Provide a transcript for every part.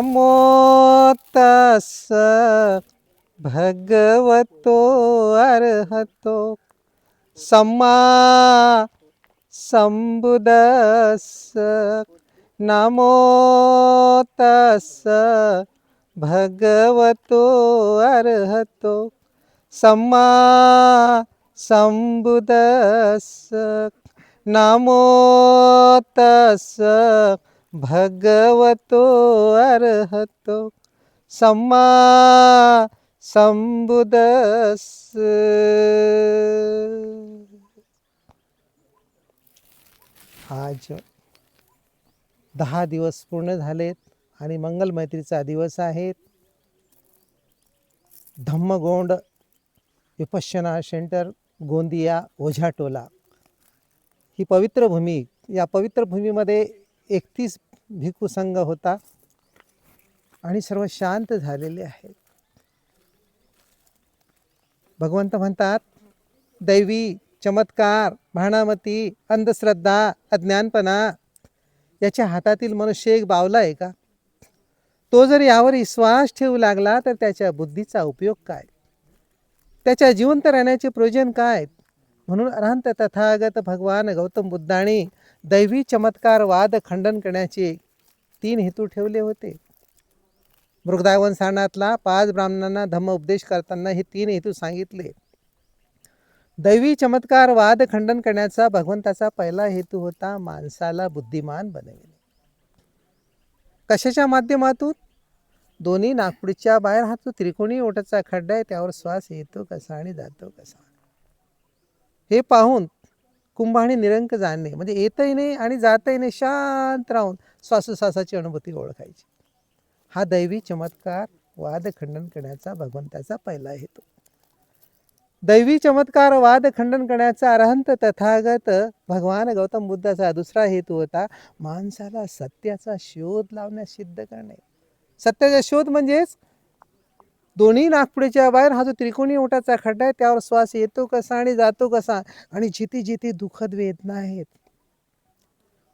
नमो तस भगवतो अर्हतो सम्मा संबुदस नमो तस भगवतो अर्हतो सम्मा संबुदस नमो तस भगवतो अर्हतो. सम्मा संबुदस आज दहा दिवस पूर्ण झालेत आणि मंगल मैत्रीचा दिवस आहे धम्मगोंड विपश्यना सेंटर गोंदिया ओझाटोला. ही पवित्र भूमी या पवित्र भूमीमध्ये एकतीस भिक्खू होता आणि सर्व शांत झालेले आहेत. भगवंत म्हणतात दैवी चमत्कार भाणामती अंधश्रद्धा अज्ञानपणा याच्या हातातील मनुष्य एक बावला आहे का? तो जर यावर विश्वास ठेवू लागला तर त्याच्या बुद्धीचा उपयोग काय? त्याच्या जिवंत राहण्याचे प्रयोजन काय? म्हणून अरहंत तथागत भगवान गौतम बुद्धाने दैवी चमत्कार वाद खंडन करण्याचे तीन हेतू ठेवले होते. मृगदावन सारणातला पाच ब्राह्मणांना धम्म उपदेश करताना हे तीन हेतू सांगितले. दैवी चमत्कार वाद खंडन करण्याचा भगवंताचा पहिला हेतू होता माणसाला बुद्धिमान बनविणे. कशाच्या माध्यमातून? दोन्ही नागपुडीच्या बाहेर हा तो त्रिकोणी ओटाचा खड्डा आहे त्यावर श्वास येतो कसा आणि जातो कसा. हे पाहून कुंभाने निरंक जाणणे म्हणजे येतही नाही आणि जातही नाही शांत राहून श्वासोश्वासाची अनुभूती ओळखायची. हा दैवी चमत्कार वाद खंडन करण्याचा भगवंताचा पहिला हेतू. दैवी चमत्कार वाद खंडन करण्याचा अरहंत तथागत भगवान गौतम बुद्धाचा दुसरा हेतू होता माणसाला सत्याचा शोध लावण्यास सिद्ध करणे. सत्याचा शोध म्हणजेच दोन्ही नागपुडीच्या बाहेर हा जो त्रिकोणी ओटाचा खड्डा आहे त्यावर श्वास येतो कसा आणि जातो कसा आणि जिथे जिथे दुःखद वेदना आहेत.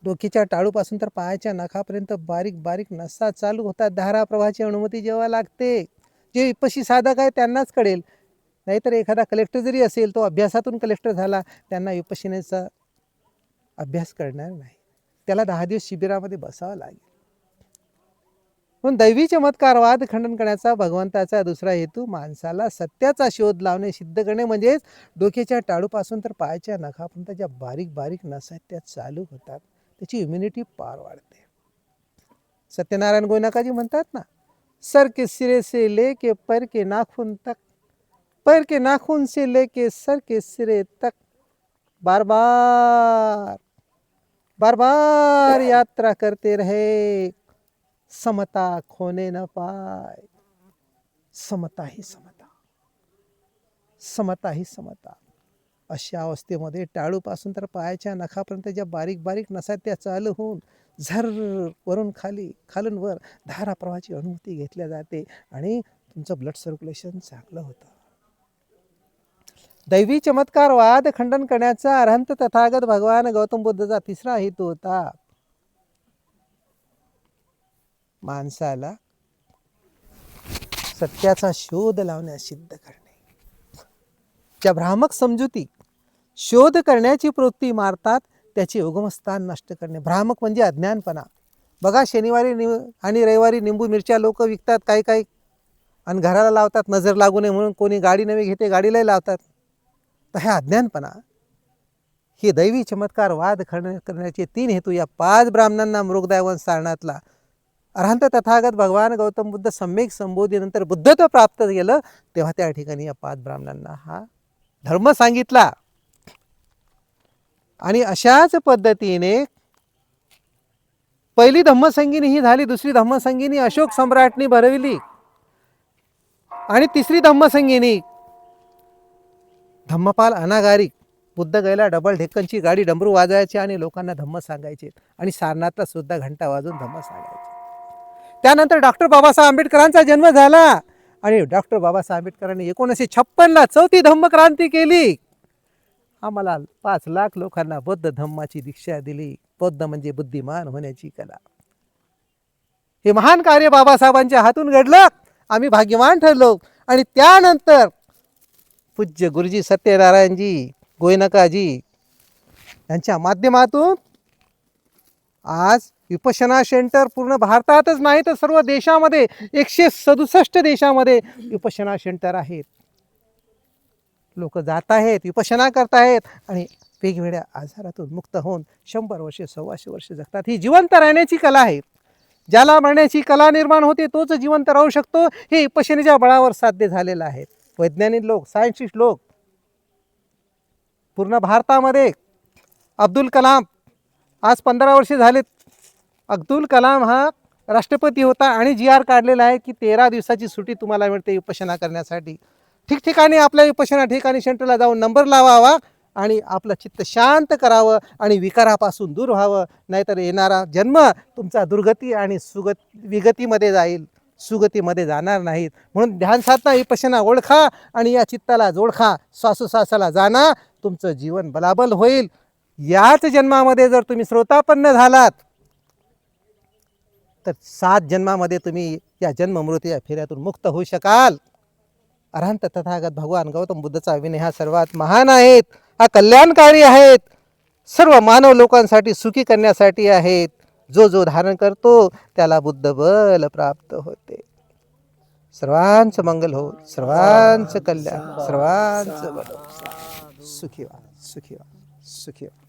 डोकीच्या टाळूपासून तर पायाच्या नखापर्यंत बारीक बारीक नसा चालू होतात धारा प्रवाहाची अनुमती जेव्हा लागते जे विपशी साधक आहे त्यांनाच कळेल. नाहीतर एखादा कलेक्टर जरी असेल तो अभ्यासातून कलेक्टर झाला त्यांना विपशिनेचा अभ्यास करणार नाही. त्याला दहा दिवस शिबिरामध्ये बसावं लागेल. म्हणून दैवी चमत्कार वाद खंडन करण्याचा भगवंताचा दुसरा हेतू माणसाला सत्याचा शोध लावणे सिद्ध करणे. म्हणजेच डोक्याच्या टाळूपासून तर पायाच्या नखापर्यंत ज्या बारीक बारीक नस आहेत त्या चालू होतात. त्याची इम्युनिटी पार वाढते. सत्यनारायण गोयनाकाजी म्हणतात ना सर के सिरे से लेके पर के नाखून तक पैर के नाखून से ले के सर के सिरे तक बार बार बार बार यात्रा करते रहे। समता खोने न पाय समता ही समता। समता ही समता। अशा अवस्थेमध्ये टाळूपासून तर पायाच्या नखापर्यंत ज्या बारीक बारीक नसा त्या चालू होऊन झर वरून खाली खालून वर धारा प्रवाहाची अनुभूती घेतल्या जाते आणि तुमचं ब्लड सर्क्युलेशन चांगलं होतं. दैवी चमत्कार वाद खंडन करण्याचा अरहंत तथागत भगवान गौतम बुद्धाचा तिसरा हेतू होता. माणसाला सत्याचा शोध लावण्यास सिद्ध करणे. ज्या भ्रामक समजुती शोध करण्याची प्रवृत्ती मारतात त्याचे उगमस्थान नष्ट करणे. भ्रामक म्हणजे अज्ञानपणा. बघा शनिवारी नि आणि रविवारी निंबू मिरच्या लोक विकतात काही काही. आणि घराला लावतात नजर लागू नये म्हणून कोणी गाडी नवी घेते गाडीलाही लावतात. तर हे अज्ञानपणा. हे दैवी चमत्कार वाद खंड करण्याचे तीन हेतू या पाच ब्राह्मणांना मृगदैवन सारणातला अरहंत तथागत भगवान गौतम बुद्ध सम्यक संबोधीनंतर बुद्धत्व प्राप्त केलं तेव्हा त्या ठिकाणी या पाच ब्राह्मणांना हा धर्म सांगितला. आणि अशाच पद्धतीने पहिली धम्मसंगिनी ही झाली दुसरी धम्मसंगिनी अशोक सम्राटनी भरविली. आणि तिसरी धम्मसंगिनी धम्मपाल अनागारिक बुद्ध गयला डबल ढेक्कनची गाडी डमरू वाजवायची आणि लोकांना धम्म सांगायचे. आणि सारनाथला सुद्धा घंटा वाजून धम्म सांगायचे. त्यानंतर डॉक्टर बाबासाहेब आंबेडकरांचा जन्म झाला. आणि डॉक्टर बाबासाहेब आंबेडकरांनी एकोणीसशे छप्पनला चौथी धम्मक्रांती केली. आम्हाला पाच लाख लोकांना बौद्ध धम्माची दीक्षा दिली. बौद्ध म्हणजे बुद्धिमान होण्याची कला. हे महान कार्य बाबासाहेबांच्या हातून घडलं. आम्ही भाग्यवान ठरलो. आणि त्यानंतर पूज्य गुरुजी सत्यनारायणजी गोयनकाजी यांच्या माध्यमातून आज विपशना सेंटर पूर्ण भारतातच नाही तर सर्व देशामध्ये एकशे सदुसष्ट देशामध्ये विपशना सेंटर आहेत. लोक जात आहेत विपशना करत आहेत आणि वेगवेगळ्या आजारातून मुक्त होऊन शंभर वर्षे सव्वाशे वर्ष जगतात. ही जिवंत राहण्याची कला आहे. ज्याला म्हणण्याची कला निर्माण होते तोच जिवंत राहू शकतो. हे विपशनेच्या बळावर साध्य झालेलं आहे. वैज्ञानिक लोक सायन्टिस्ट लोक पूर्ण भारतामध्ये अब्दुल कलाम आज पंधरा वर्षे झालेत. अब्दुल कलाम हा राष्ट्रपती होता आणि जी आर काढलेला आहे की तेरा दिवसाची सुट्टी तुम्हाला मिळते उपासना करण्यासाठी. ठिकठिकाणी आपल्या विपशना ठिकाणी सेंटरला जाऊन नंबर लावावा आणि आपलं चित्त शांत करावं आणि विकारापासून दूर व्हावं. नाहीतर येणारा जन्म तुमचा दुर्गती आणि सुगत विगतीमध्ये जाईल. सुगतीमध्ये जाणार नाहीत. म्हणून ध्यान साधना विपशना ओळखा आणि या चित्ताला जोडखा. श्वासोश्वासाला जाणा. तुमचं जीवन बलाबल होईल. याच जन्मामध्ये जर तुम्ही श्रोतापन्न झालात तर सात जन्मामध्ये तुम्ही या जन्ममृत्यू या फेऱ्यातून मुक्त होऊ शकाल. अरहंत तथागत भगवान गौतम बुद्धाचा विनय हा सर्वात महान आहेत. हा कल्याणकारी आहेत. सर्व मानव लोकांसाठी सुखी करण्यासाठी आहेत. जो जो धारण करतो त्याला बुद्ध बल प्राप्त होते. सर्वांचं मंगल हो सर्वांचं कल्याण सर्वांचं बल. सुखी व्हा सुखी व्हा सुखी व्हा.